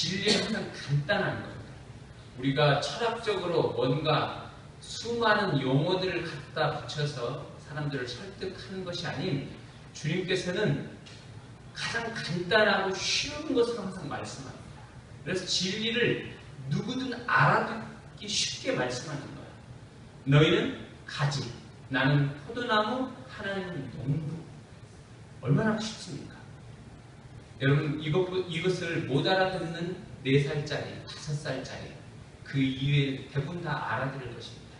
진리는 항상 간단한 겁니다. 우리가 철학적으로 뭔가 수많은 용어들을 갖다 붙여서 사람들을 설득하는 것이 아닌 주님께서는 가장 간단하고 쉬운 것을 항상 말씀합니다. 그래서 진리를 누구든 알아듣기 쉽게 말씀하는 거예요. 너희는 가지, 나는 포도나무, 하나님은 농부. 얼마나 쉽습니까? 여러분 이것, 이것을 못 알아듣는 4살짜리, 5살짜리 그 이외에 대부분 다 알아들을 것입니다.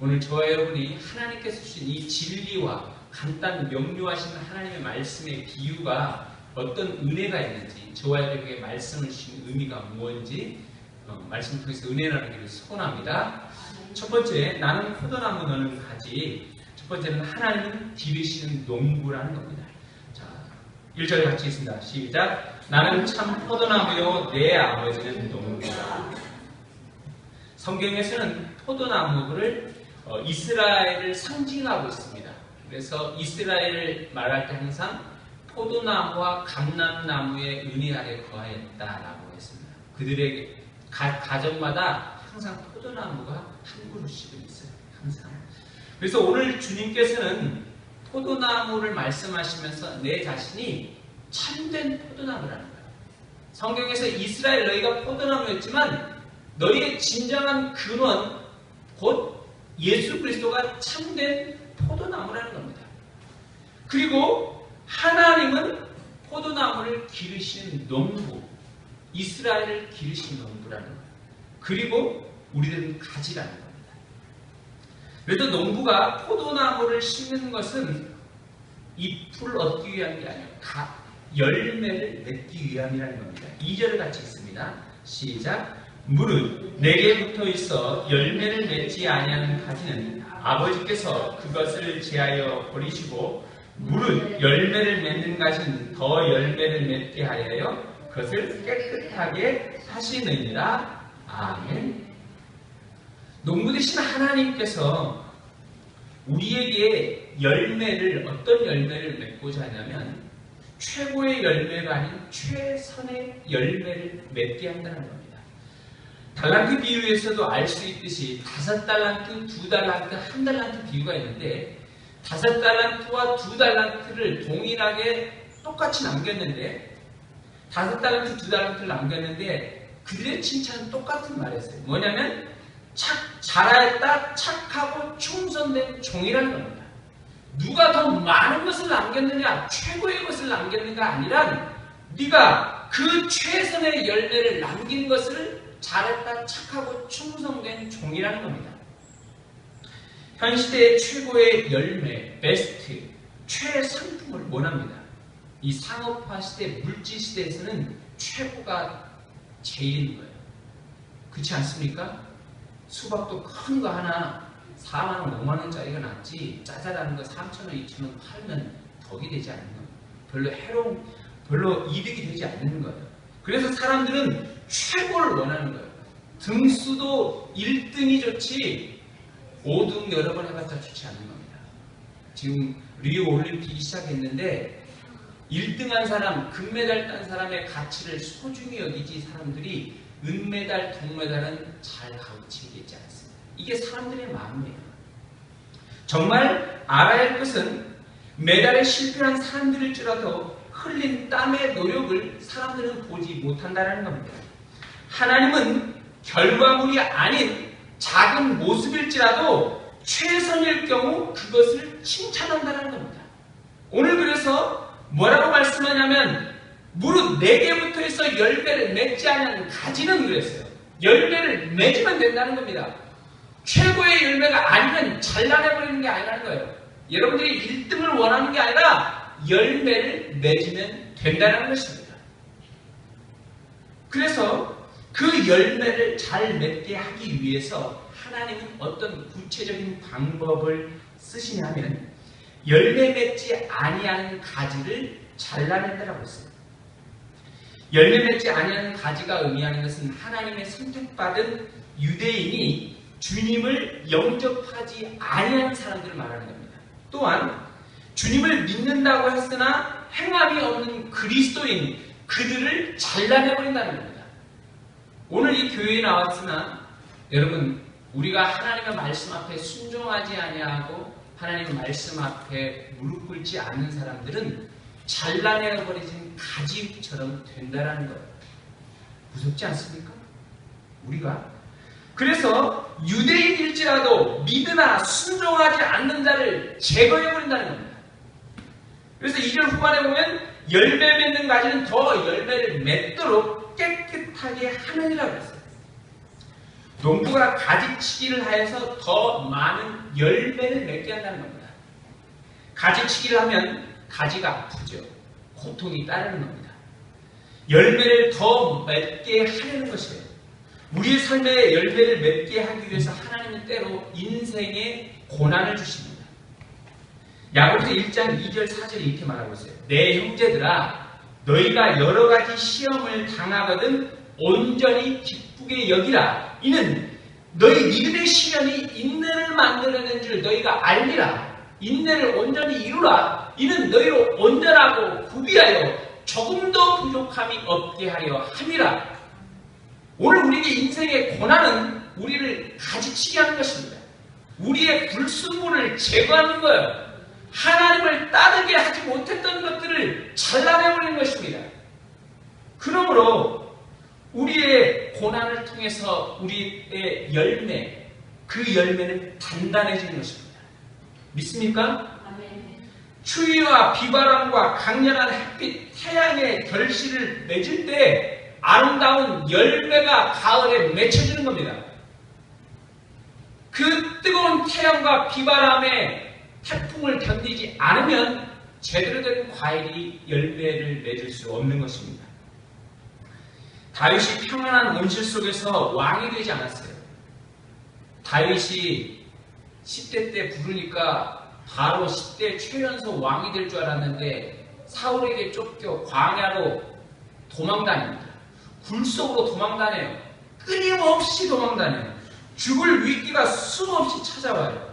오늘 저와 여러분이 하나님께서 주신 이 진리와 간단 명료하신 하나님의 말씀의 비유가 어떤 은혜가 있는지 저와 여러분에게 말씀을 주신 의미가 무엇인지 어, 말씀 통해서 은혜 나누기를 소원합니다. 첫 번째 나는 포도나무 너는 가지 첫 번째는 하나님은 기르시는 농부라는 겁니다. 자, 1절 같이 있습니다. 시작 나는 참 포도나무요 내 아버지는 농부다. 성경에서는 포도나무를 어, 이스라엘을 상징하고 있습니다. 그래서 이스라엘을 말할 때 항상 포도나무와 감람나무의 은혜 아래 거하였다라고 했습니다. 그들에게 가, 가정마다 항상 포도나무가 한 그루씩은 있어요. 항상. 그래서 오늘 주님께서는 포도나무를 말씀하시면서 내 자신이 참된 포도나무라는 거예요. 성경에서 이스라엘 너희가 포도나무였지만 너희의 진정한 근원 곧 예수 그리스도가 참된 포도나무라는 겁니다. 그리고 하나님은 포도나무를 기르시는 농부, 이스라엘을 기르시는 농부라는 거예요. 그리고 우리들은 가지라는 겁니다. 그래도 농부가 포도나무를 심는 것은 잎을 얻기 위한 게 아니라 가, 열매를 맺기 위함이라는 겁니다. 2절을 같이 읽습니다. 시작. 물은 내게 붙어 있어 열매를 맺지 아니하는 가지는 아버지께서 그것을 제하여 버리시고 물은 열매를 맺는 가지는 더 열매를 맺게 하여 그것을 깨끗하게 하시느니라. 아멘. 농부 되신 하나님께서 우리에게 열매를 어떤 열매를 맺고자 하냐면 최고의 열매가 아닌 최선의 열매를 맺게 한다는 겁니다. 달란트 비유에서도 알 수 있듯이 다섯 달란트, 두 달란트, 한 달란트 비유가 있는데 다섯 달란트와 두 달란트를 동일하게 똑같이 남겼는데 다섯 달란트, 두 달란트를 남겼는데 그들의 칭찬은 똑같은 말이었어요. 뭐냐면 착, 잘하였다, 착하고 충성된 종이라는 겁니다. 누가 더 많은 것을 남겼느냐, 최고의 것을 남겼는가 아니라 네가 그 최선의 열매를 남긴 것을 잘했다, 착하고 충성된 종이라는 겁니다. 현 시대의 최고의 열매, 베스트, 최상품을 원합니다. 이 상업화 시대, 물질 시대에서는 최고가 제일인 거예요. 그렇지 않습니까? 수박도 큰 거 하나 4만원, 5만원짜리가 낫지 짜잘한 거 3천원, 2천원 팔면 덕이 되지 않는 거예요. 별로 해로운, 별로 이득이 되지 않는 거예요. 그래서 사람들은 최고를 원하는 거예요. 등수도 1등이 좋지 5등 여러 번 해봤자 좋지 않는 겁니다. 지금 리오 올림픽이 시작했는데 1등한 사람, 금메달 딴 사람의 가치를 소중히 여기지 사람들이 은메달, 동메달은 잘 가르치겠지 않습니다. 이게 사람들의 마음이에요. 정말 알아야 할 것은 메달에 실패한 사람들일지라도 흘린 땀의 노력을 사람들은 보지 못한다는 겁니다. 하나님은 결과물이 아닌 작은 모습일지라도 최선일 경우 그것을 칭찬한다는 겁니다. 오늘 그래서 뭐라고 말씀하냐면 무릇 네 개부터 해서 열매를 맺지 않는 가지는 그랬어요. 열매를 맺으면 된다는 겁니다. 최고의 열매가 아니면 잘라내버리는 게 아니라는 거예요. 여러분들이 1등을 원하는 게 아니라 열매를 맺으면 된다는 것입니다. 그래서 그 열매를 잘 맺게 하기 위해서 하나님은 어떤 구체적인 방법을 쓰시냐면 열매 맺지 아니하는 가지를 잘라낸다라고 했어요. 열매 맺지 아니하는 가지가 의미하는 것은 하나님의 선택받은 유대인이 주님을 영접하지 아니하는 사람들을 말하는 겁니다. 또한 주님을 믿는다고 했으나 행함이 없는 그리스도인 그들을 잘라내버린다는 겁니다. 오늘 이 교회에 나왔으나 여러분 우리가 하나님의 말씀 앞에 순종하지 아니하고 하나님의 말씀 앞에 무릎 꿇지 않는 사람들은 잘라내어 버려진 가지처럼 된다라는 거예요. 무섭지 않습니까? 우리가 그래서 유대인일지라도 믿으나 순종하지 않는 자를 제거해 버린다는 겁니다. 그래서 2절 후반에 보면 열매 맺는 가지는 더 열매를 맺도록 깨끗하게 하느니라 그랬어요. 농부가 가지치기를 하여서 더 많은 열매를 맺게 한다는 겁니다. 가지치기를 하면 가지가 아프죠. 고통이 따르는 겁니다. 열매를 더 맺게 하려는 것이에요. 우리의 삶에 열매를 맺게 하기 위해서 하나님은 때로 인생에 고난을 주십니다. 야고보서 1장 2절 4절 이렇게 말하고 있어요. 내 형제들아 너희가 여러 가지 시험을 당하거든 온전히 기쁘게 여기라. 이는 너희 믿음의 시련이 인내를 만들어낸 줄 너희가 알리라. 인내를 온전히 이루라. 이는 너희로 온전하고 구비하여 조금도 부족함이 없게 하려 함이라. 오늘 우리에게 인생의 고난은 우리를 가지치게 하는 것입니다. 우리의 불순물을 제거하는 거예요. 하나님을 따르게 하지 못했던 것들을 잘라내버리는 것입니다. 그러므로 우리의 고난을 통해서 우리의 열매, 그 열매는 단단해지는 것입니다. 믿습니까? 추위와 비바람과 강렬한 햇빛, 태양의 결실을 맺을 때 아름다운 열매가 가을에 맺혀지는 겁니다. 그 뜨거운 태양과 비바람에 태풍을 견디지 않으면 제대로 된 과일이 열매를 맺을 수 없는 것입니다. 다윗이 평안한 온실 속에서 왕이 되지 않았어요. 다윗이 10대 때 부르니까 바로 10대 최연소 왕이 될 줄 알았는데 사울에게 쫓겨 광야로 도망다닙니다. 굴 속으로 도망다녀요. 끊임없이 도망다녀요. 죽을 위기가 수없이 찾아와요.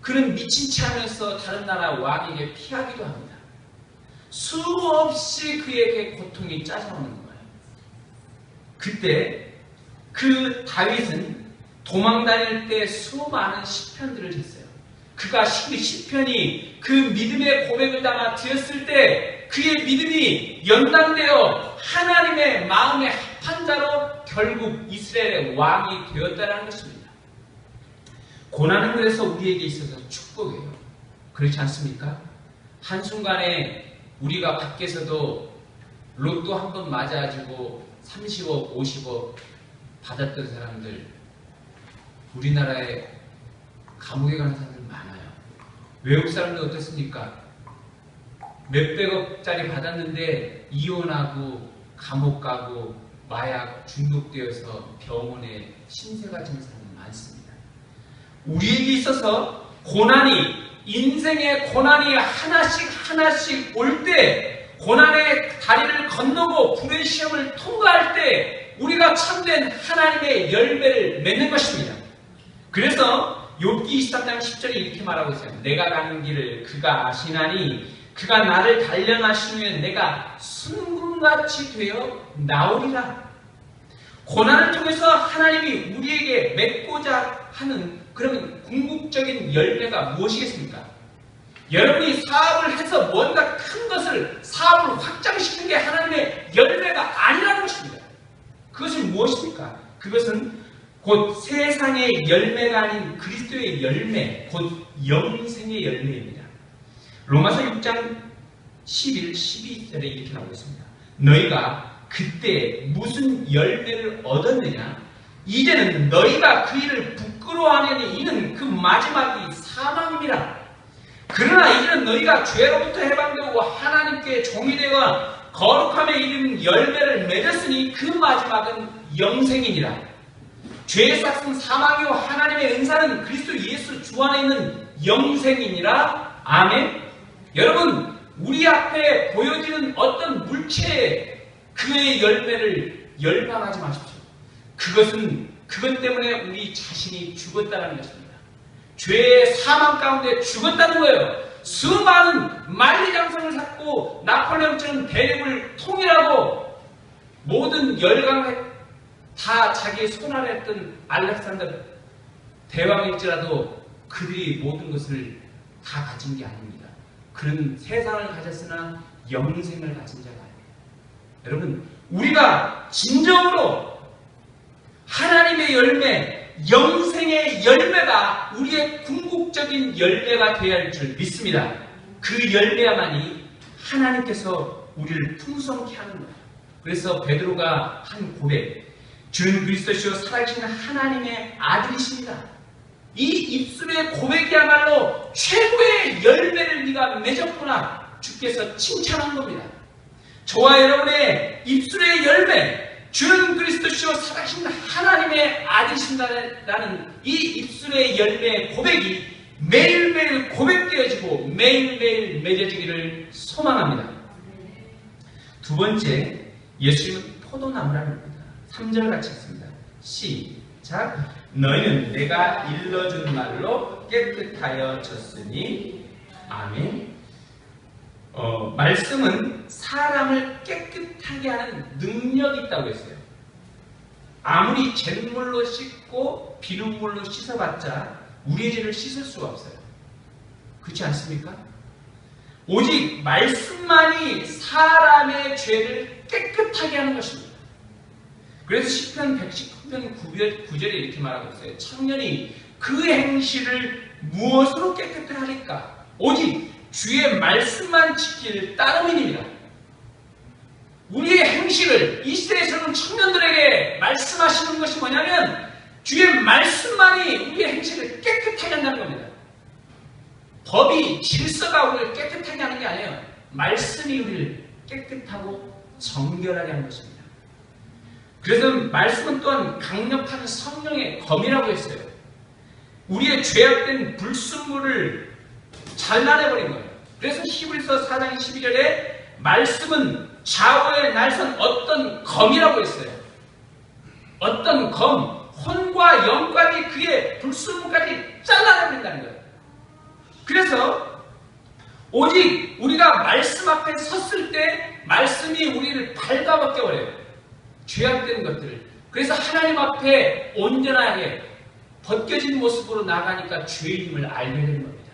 그는 미친 채 하면서 다른 나라 왕에게 피하기도 합니다. 수없이 그에게 고통이 짜져오는 거예요. 그때 그 다윗은 도망 다닐 때 수많은 시편들을 했어요. 그가 시편이 그 믿음의 고백을 담아 드렸을 때 그의 믿음이 연단되어 하나님의 마음의 합한 자로 결국 이스라엘의 왕이 되었다는 것입니다. 고난은 그래서 우리에게 있어서 축복이에요. 그렇지 않습니까? 한순간에 우리가 밖에서도 로또 한 번 맞아가지고 30억, 50억 받았던 사람들 우리나라에 감옥에 가는 사람들 많아요. 외국 사람들 어떻습니까? 몇백억짜리 받았는데 이혼하고 감옥 가고 마약 중독되어서 병원에 신세가 지는 사람 많습니다. 우리에게 있어서 고난이 인생의 고난이 하나씩 하나씩 올 때 고난의 다리를 건너고 불의 시험을 통과할 때 우리가 참된 하나님의 열매를 맺는 것입니다. 그래서 욥기 23장 10절에 이렇게 말하고 있어요. 내가 가는 길을 그가 아시나니 그가 나를 단련하시면 내가 순금같이 되어 나오리라. 고난을 통해서 하나님이 우리에게 맺고자 하는 그런 궁극적인 열매가 무엇이겠습니까? 여러분이 사업을 해서 뭔가 큰 것을 사업을 확장시키는 게 하나님의 열매가 아니라는 것입니다. 그것은 무엇입니까? 그것은 곧 세상의 열매가 아닌 그리스도의 열매, 곧 영생의 열매입니다. 로마서 6장 11, 12절에 이렇게 나오고 있습니다. 너희가 그때 무슨 열매를 얻었느냐? 이제는 너희가 그 일을 부끄러워하느니 이는 그 마지막이 사망입니다. 그러나 이제는 너희가 죄로부터 해방되고 하나님께 종이 되어 거룩함에 이르는 열매를 맺었으니 그 마지막은 영생이니라. 죄의 싹은 사망이요 하나님의 은사는 그리스도 예수 주 안에 있는 영생이니라. 아멘. 여러분 우리 앞에 보여지는 어떤 물체의 그의 열매를 열망하지 마십시오. 그것은 그것 때문에 우리 자신이 죽었다는 것입니다. 죄의 사망 가운데 죽었다는 거예요. 수많은 만리장성을 쌓고 나폴레옹처럼 대륙을 통일하고 모든 열강에 다 자기의 손 아래 했던 알렉산더 대왕일지라도 그들이 모든 것을 다 가진 게 아닙니다. 그는 세상을 가졌으나 영생을 가진 자가 아닙니다. 여러분, 우리가 진정으로 하나님의 열매, 영생의 열매가 우리의 궁극적인 열매가 되어야 할 줄 믿습니다. 그 열매야만이 하나님께서 우리를 풍성케 하는 거예요. 그래서 베드로가 한 고백, 주는 그리스도시요 살아계신 하나님의 아들이십니다. 이 입술의 고백이야말로 최고의 열매를 네가 맺었구나 주께서 칭찬한 겁니다. 저와 여러분의 입술의 열매, 주는 그리스도시요 살아계신 하나님의 아들이신다는 이 입술의 열매의 고백이 매일매일 고백되어지고 매일매일 맺어지기를 소망합니다. 두 번째, 예수님은 포도나무라는 겁니다. 3절 같이 읽습니다. 시작. 너희는 내가 일러준 말로 깨끗하여 졌으니 아멘. 어, 말씀은 사람을 깨끗하게 하는 능력이 있다고 했어요. 아무리 잿물로 씻고 비눗물로 씻어봤자 우리의 죄를 씻을 수가 없어요. 그렇지 않습니까? 오직 말씀만이 사람의 죄를 깨끗하게 하는 것입니다. 그래서 10편 119편 9절에 이렇게 말하고 있어요. 청년이 그 행실을 무엇으로 깨끗해 하리까? 오직 주의 말씀만 지킬 따름이니라. 우리의 행실을 이 시대에서는 청년들에게 말씀하시는 것이 뭐냐면 주의 말씀만이 우리의 행실을 깨끗하게 한다는 겁니다. 법이 질서가 우리를 깨끗하게 하는 게 아니에요. 말씀이 우리를 깨끗하고 정결하게 하는 것입니다. 그래서 말씀은 또한 강력한 성령의 검이라고 했어요. 우리의 죄악된 불순물을 잘라내버린 거예요. 그래서 히브리서 4장 12절에 말씀은 좌우에 날선 어떤 검이라고 했어요. 어떤 검, 혼과 영까지 그의 불순물까지 잘라내버린다는 거예요. 그래서 오직 우리가 말씀 앞에 섰을 때 말씀이 우리를 발가벗겨 버려요. 죄악된 것들을. 그래서 하나님 앞에 온전하게 벗겨진 모습으로 나가니까 죄인임을 알게 되는 겁니다.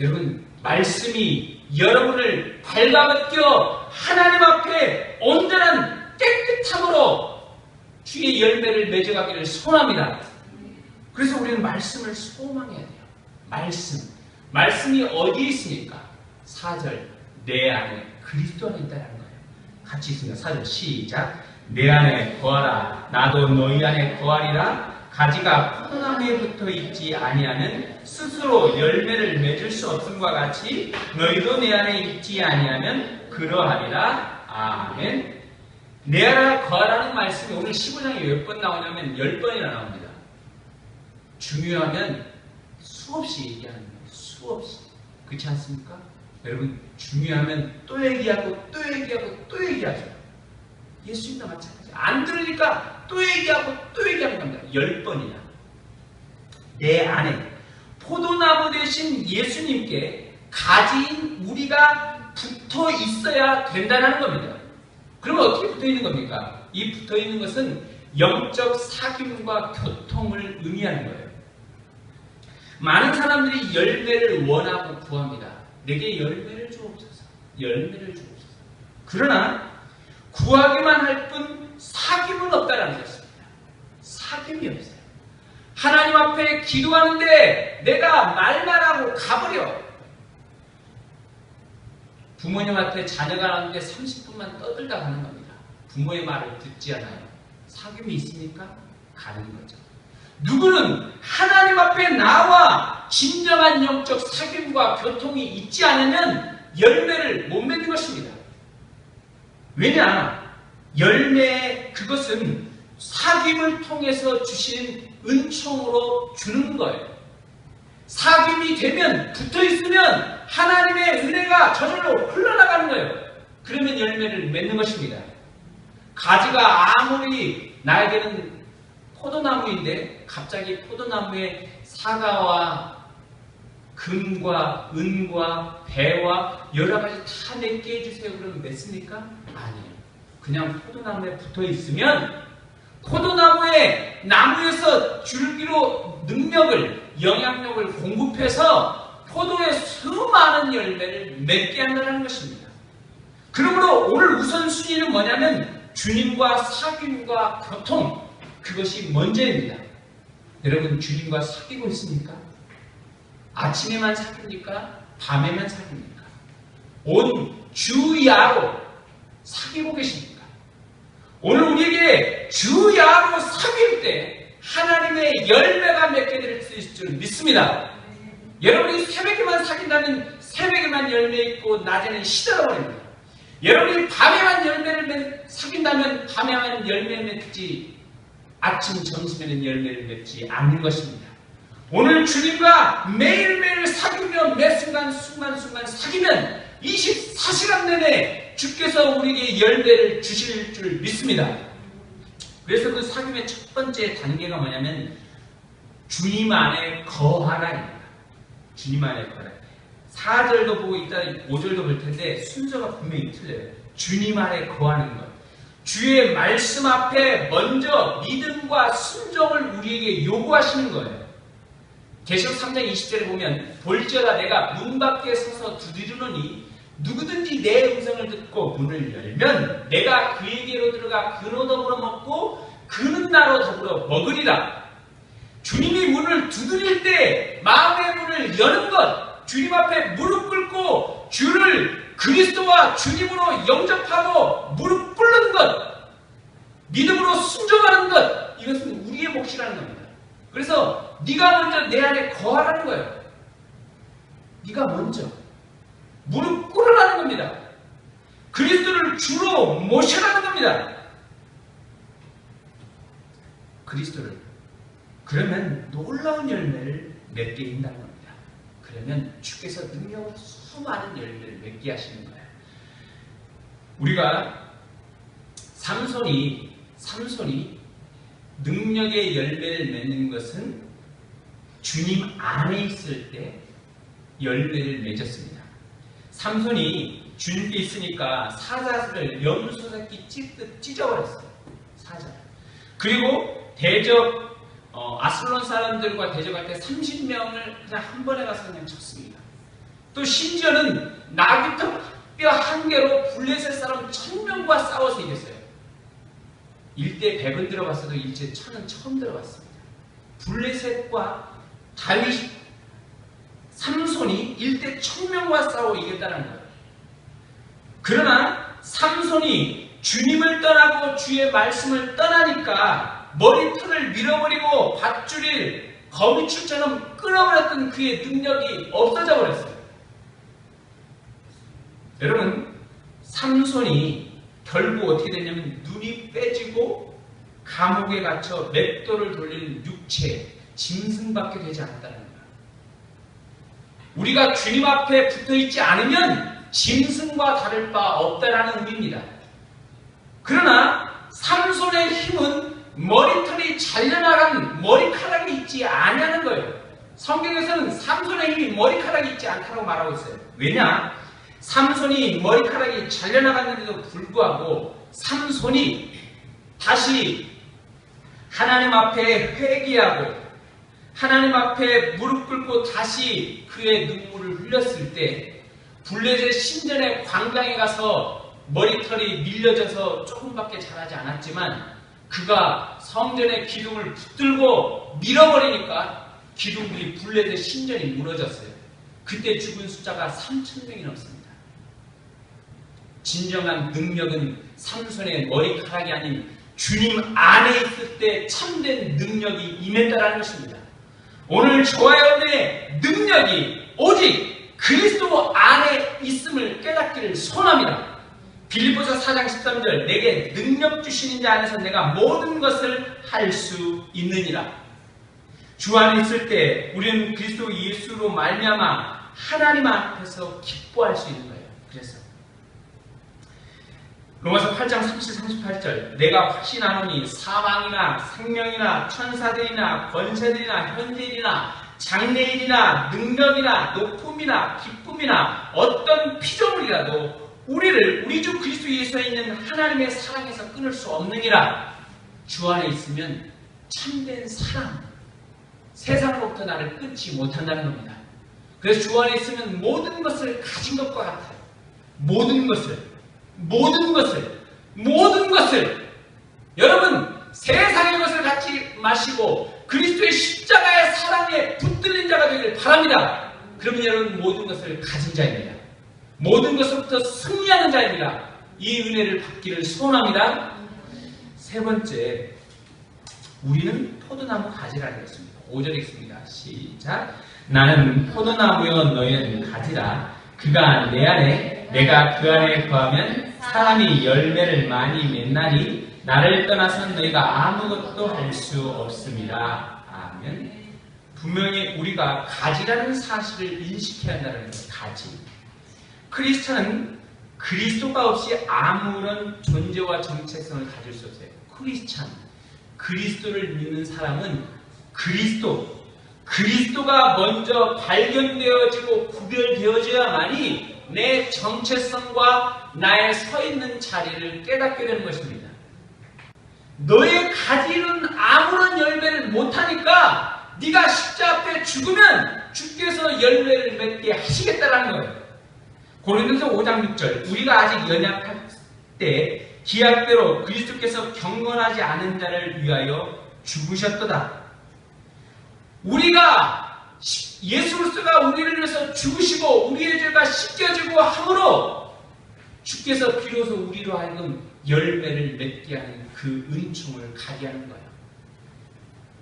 여러분, 말씀이 여러분을 발가벗겨 하나님 앞에 온전한 깨끗함으로 주의 열매를 맺어가기를 소원합니다. 그래서 우리는 말씀을 소망해야 돼요. 말씀. 말씀이 어디에 있습니까? 4절. 내 안에 그리스도 안에 있다는 거예요. 같이 있습니다. 4절 시작. 내 안에 거하라. 나도 너희 안에 거하리라. 가지가 포도나무에 붙어 있지 아니하면 스스로 열매를 맺을 수 없음과 같이 너희도 내 안에 있지 아니하면 그러하리라. 아멘. 내 안에 거하라는 말씀이 오늘 15장에 몇 번 나오냐면 10번이나 나옵니다. 중요하면 수없이 얘기하는 거예요. 수없이. 그렇지 않습니까? 여러분 중요하면 또 얘기하고 또 얘기하고 또 얘기하죠. 예수님도 마찬가지. 안 들으니까 또 얘기하고 또 얘기하는 겁니다. 열 번이나. 내 안에 포도나무 대신 예수님께 가지인 우리가 붙어 있어야 된다는 겁니다. 그러면 어떻게 붙어 있는 겁니까? 이 붙어 있는 것은 영적 사귐과 교통을 의미하는 거예요. 많은 사람들이 열매를 원하고 구합니다. 내게 열매를 주옵소서. 열매를 주옵소서. 그러나 구하기만 할 뿐 사귐은 없다라는 것입니다. 사귐이 없어요. 하나님 앞에 기도하는데 내가 말만 하고 가버려. 부모님한테 자녀가 나오는데 30분만 떠들다 가는 겁니다. 부모의 말을 듣지 않아요. 사귐이 있습니까? 가는 거죠. 누구는 하나님 앞에 나와 진정한 영적 사귐과 교통이 있지 않으면 열매를 못 맺는 것입니다. 왜냐? 열매 그것은 사귐을 통해서 주신 은총으로 주는 거예요. 사귐이 되면 붙어 있으면 하나님의 은혜가 저절로 흘러나가는 거예요. 그러면 열매를 맺는 것입니다. 가지가 아무리 나에게는 포도나무인데 갑자기 포도나무에 사과와 금과 은과 배와 여러 가지 다 맺게 해주세요. 그러면 맺습니까? 아니에요. 그냥 포도나무에 붙어 있으면 포도나무의 나무에서 줄기로 능력을 영향력을 공급해서 포도의 수많은 열매를 맺게 한다는 것입니다. 그러므로 오늘 우선순위는 뭐냐면 주님과 사귐과 교통 그것이 먼저입니다. 여러분 주님과 사귀고 있습니까? 아침에만 사귀니까 밤에만 사귀니까 온 주야로 사귀고 계십니까? 오늘 우리에게 주야로 사귈 때 하나님의 열매가 맺게 될 수 있을 줄 믿습니다. 여러분이 새벽에만 사귄다면 새벽에만 열매 있고 낮에는 시들어버립니다. 여러분이 밤에만 열매를 맺, 사귄다면 밤에만 열매 맺지 아침 점심에는 열매를 맺지 않는 것입니다. 오늘 주님과 매일매일 사귀며 매 순간 순간순간 사귀면 24시간 내내 주께서 우리에게 열매를 주실 줄 믿습니다. 그래서 그 사귐의 첫 번째 단계가 뭐냐면 주님 안에 거하라입니다. 주님 안에 거하라. 4절도 보고 이따 5절도 볼 텐데 순서가 분명히 틀려요. 주님 안에 거하는 것. 주의 말씀 앞에 먼저 믿음과 순종을 우리에게 요구하시는 거예요. 계시록 3장 20절에 보면 볼지어다 내가 문 밖에 서서 두드리노니 누구든지 내 음성을 듣고 문을 열면 내가 그에게로 들어가 그로 더불어 먹고 그는 나로 더불어 먹으리라. 주님이 문을 두드릴 때 마음의 문을 여는 것, 주님 앞에 무릎 꿇고 주를 그리스도와 주님으로 영접하고 무릎 꿇는 것, 믿음으로 순종하는 것, 이것은 우리의 몫이라는 겁니다. 그래서 네가 먼저 내 안에 거하라는 거예요. 네가 먼저 무릎 꿇으라는 겁니다. 그리스도를 주로 모셔라는 겁니다. 그리스도를 그러면 놀라운 열매를 맺게 된다는 겁니다. 그러면 주께서 능력으로 수많은 열매를 맺게 하시는 거예요. 우리가 삼손이 삼손이 능력의 열매를 맺는 것은 주님 안에 있을 때 열매를 맺었습니다. 삼손이 주님께 있으니까 사자를 염소 새끼 찢듯 찢어버렸어요. 사자. 그리고 대적 어, 아슬론 사람들과 대적할 때 30명을 그냥 한 번에 가서 그냥 쳤습니다. 또 심지어는 나귀터 뼈한 개로 블레셋 사람 천명과 싸워서 이겼어요. 일대 100은 들어갔어도 일제 천은 처음 들어갔습니다. 블레셋과 다윗 삼손이 일대 천명과 싸워 이겼다는 거예요. 그러나 삼손이 주님을 떠나고 주의 말씀을 떠나니까 머리털을 밀어버리고 밧줄을 거미줄처럼 끊어버렸던 그의 능력이 없어져 버렸어요. 여러분, 삼손이 결국 어떻게 됐냐면 눈이 빼지고 감옥에 갇혀 맷돌을 돌리는 육체, 짐승밖에 되지 않았다는 거예요. 우리가 주님 앞에 붙어 있지 않으면 짐승과 다를 바 없다라는 의미입니다. 그러나 삼손의 힘은 머리털이 잘려나간 머리카락이 있지 않냐는 거예요. 성경에서는 삼손의 힘이 머리카락이 있지 않다고 말하고 있어요. 왜냐? 삼손이 머리카락이 잘려나갔는데도 불구하고 삼손이 다시 하나님 앞에 회개하고 하나님 앞에 무릎 꿇고 다시 그의 눈물을 흘렸을 때 블레셋 신전의 광장에 가서 머리털이 밀려져서 조금밖에 자라지 않았지만 그가 성전의 기둥을 붙들고 밀어버리니까 기둥들이 블레셋 신전이 무너졌어요. 그때 죽은 숫자가 3천 명이 넘습니다. 진정한 능력은 삼손의 머리카락이 아닌 주님 안에 있을 때 참된 능력이 임했다라는 것입니다. 오늘 저와 여러분의 능력이 오직 그리스도 안에 있음을 깨닫기를 소원합니다. 빌리포서 4장 13절 내게 능력 주시는 자 안에서 내가 모든 것을 할 수 있느니라. 주 안에 있을 때 우리는 그리스도 예수로 말미암아 하나님 앞에서 기뻐할 수 있는 거예요. 그래서 로마서 8장 37, 38절 내가 확신하노니 사망이나 생명이나 천사들이나 권세들이나 현재일이나 장래일이나 능력이나 높음이나 기쁨이나 어떤 피조물이라도 우리를 우리 주 그리스도 예수에 있는 하나님의 사랑에서 끊을 수 없느니라. 주 안에 있으면 참된 사랑, 세상으로부터 나를 끊지 못한다는 겁니다. 그래서 주 안에 있으면 모든 것을 가진 것과 같아요. 모든 것을, 모든 것을, 모든 것을 여러분 세상의 것을 갖지 마시고 그리스도의 십자가의 사랑에 붙들린 자가 되기를 바랍니다. 그러면 여러분 모든 것을 가진 자입니다. 모든 것으로부터 승리하는 자입니다. 이 은혜를 받기를 소원합니다. 세 번째, 우리는 포도나무 가지라 되겠습니다. 5절에 있습니다. 시작. 나는 포도나무여 너희는 가지라. 그가 내 안에, 내가 그 안에 거하면 사람이 열매를 많이 맺나니 나를 떠나서는 너희가 아무것도 할 수 없습니다. 아멘. 분명히 우리가 가지라는 사실을 인식해야 한다는 것, 가지. 크리스찬은 그리스도가 없이 아무런 존재와 정체성을 가질 수 없어요. 크리스찬, 그리스도를 믿는 사람은 그리스도, 그리스도가 먼저 발견되어지고 구별되어져야만이 내 정체성과 나의 서 있는 자리를 깨닫게 되는 것입니다. 너의 가지는 아무런 열매를 못하니까 네가 십자 앞에 죽으면 주께서 열매를 맺게 하시겠다라는 거예요. 고린도서 5장 6절 우리가 아직 연약할 때 기약대로 그리스도께서 경건하지 않은 자를 위하여 죽으셨도다. 우리가 예수 그리스도가 우리를 위해서 죽으시고 우리의 죄가 씻겨지고 함으로 주께서 비로소 우리로 하여금 열매를 맺게 하는 그 은총을 가게 하는 거예요.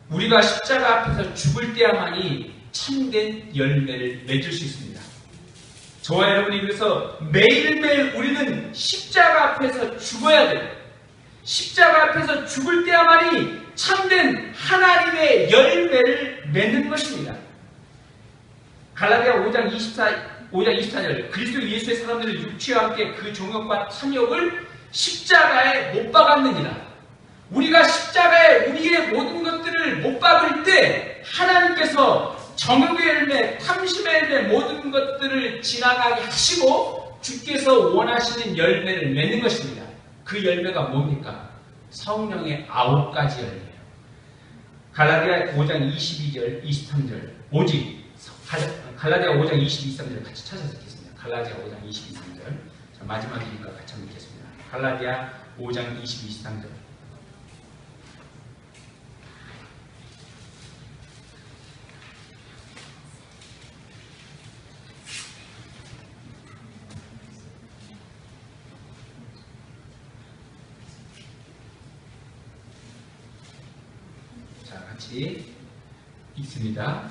우리가 십자가 앞에서 죽을 때야만이 참된 열매를 맺을 수 있습니다. 저와 여러분이 그래서 매일매일 우리는 십자가 앞에서 죽어야 돼요. 십자가 앞에서 죽을 때야만이 참된 하나님의 열매를 맺는 것입니다. 갈라디아 5장 24, 5장 24절 그리스도 예수의 사람들을 육체와 함께 그 종역과 탐욕을 십자가에 못 박았느니라. 우리가 십자가에 우리의 모든 것들을 못 박을 때 하나님께서 정욕의 열매, 탐심의 열매 모든 것들을 지나가게 하시고 주께서 원하시는 열매를 맺는 것입니다. 그 열매가 뭡니까? 성령의 아홉 가지 열매예요. 갈라디아 5장 22절, 23절 오직 갈라디아 5장 22, 23절 같이 찾아서 읽겠습니다. 갈라디아 5장 22, 23절 자, 마지막이니까 같이 읽겠습니다. 갈라디아 5장 22, 23절 자, 같이 읽습니다.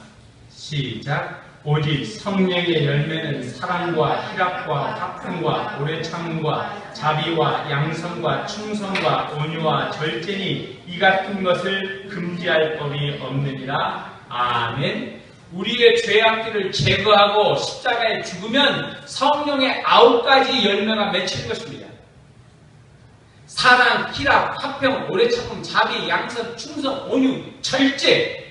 시작. 오직 성령의 열매는 사랑과 희락과 화평과 오래 참음과 자비와 양성과 충성과 온유와 절제니 이 같은 것을 금지할 법이 없느니라. 아멘. 우리의 죄악들을 제거하고 십자가에 죽으면 성령의 아홉 가지 열매가 맺히는 것입니다. 사랑, 희락, 화평, 오래 참음, 자비, 양선, 충성, 온유, 절제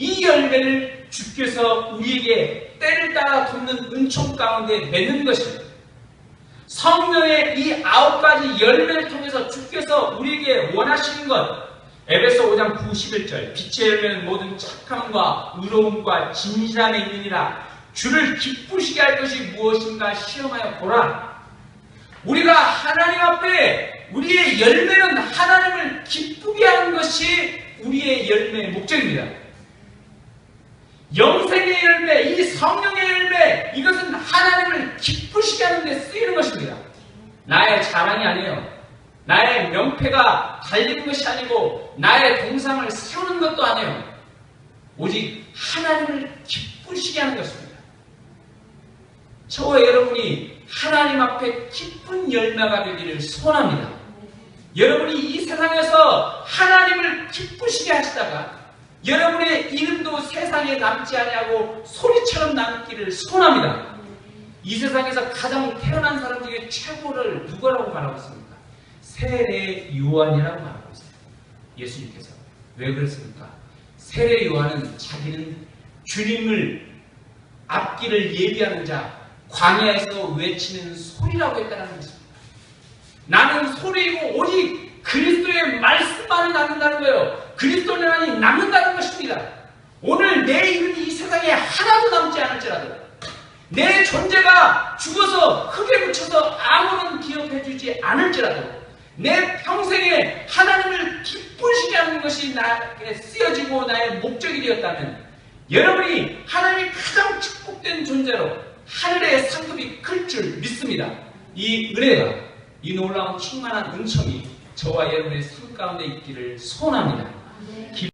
이 열매를 주께서 우리에게 때를 따라 돕는 은총 가운데 맺는 것입니다. 성령의 이 아홉 가지 열매를 통해서 주께서 우리에게 원하시는 것 에베소 5장 91절 빛의 열매는 모든 착함과 의로움과 진실함에 있느니라 주를 기쁘시게 할 것이 무엇인가 시험하여 보라 우리가 하나님 앞에 우리의 열매는 하나님을 기쁘게 하는 것이 우리의 열매의 목적입니다. 영생의 열매, 이 성령의 열매, 이것은 하나님을 기쁘시게 하는 데 쓰이는 것입니다. 나의 자랑이 아니에요. 나의 명패가 달리는 것이 아니고, 나의 동상을 세우는 것도 아니에요. 오직 하나님을 기쁘시게 하는 것입니다. 저와 여러분이 하나님 앞에 기쁜 열매가 되기를 소원합니다. 여러분이 이 세상에서 하나님을 기쁘시게 하시다가 여러분의 이름도 세상에 남지 아니하고 소리처럼 남기를 소원합니다. 이 세상에서 가장 태어난 사람 중에 최고를 누구라고 말하고 있습니까? 세례 요한이라고 말하고 있어요. 예수님께서 왜 그랬습니까? 세례 요한은 자기는 주님을 앞길을 예비하는 자, 광야에서 외치는 소리라고 했다는 것입니다. 나는 소리이고 오직 그리스도의 말씀만이 남는다는 거예요. 그리스도만이 남는다는 것입니다. 오늘 내 이름이 이 세상에 하나도 남지 않을지라도 내 존재가 죽어서 흙에 묻혀서 아무런 기억해주지 않을지라도 내 평생에 하나님을 기쁘시게 하는 것이 나에게 쓰여지고 나의 목적이 되었다면 여러분이 하나님이 가장 축복된 존재로 하늘의 상급이 클 줄 믿습니다. 이 은혜가 이 놀라운 충만한 은총이 저와 여러분의 삶 가운데 있기를 소원합니다. Keep